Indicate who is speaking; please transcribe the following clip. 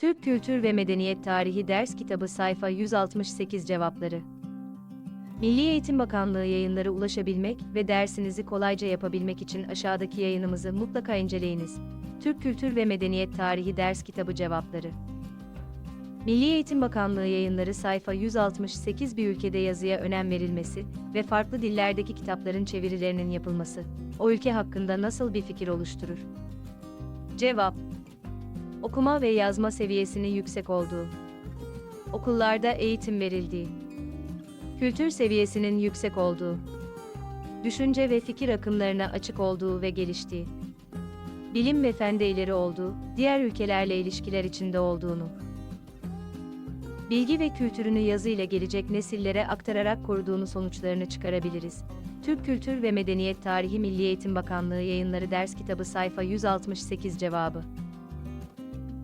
Speaker 1: Türk Kültür ve Medeniyet Tarihi Ders Kitabı sayfa 168 cevapları. Milli Eğitim Bakanlığı yayınları ulaşabilmek ve dersinizi kolayca yapabilmek için aşağıdaki yayınımızı mutlaka inceleyiniz. Türk Kültür ve Medeniyet Tarihi Ders Kitabı cevapları. Milli Eğitim Bakanlığı yayınları sayfa 168 bir ülkede yazıya önem verilmesi ve farklı dillerdeki kitapların çevirilerinin yapılması o ülke hakkında nasıl bir fikir oluşturur? Cevap Okuma ve yazma seviyesinin yüksek olduğu. Okullarda eğitim verildiği. Kültür seviyesinin yüksek olduğu. Düşünce ve fikir akımlarına açık olduğu ve geliştiği. Bilim ve fende ileri olduğu, diğer ülkelerle ilişkiler içinde olduğunu. Bilgi ve kültürünü yazıyla gelecek nesillere aktararak koruduğunu sonuçlarını çıkarabiliriz. Türk Kültür ve Medeniyet Tarihi Milli Eğitim Bakanlığı Yayınları Ders Kitabı sayfa 168 cevabı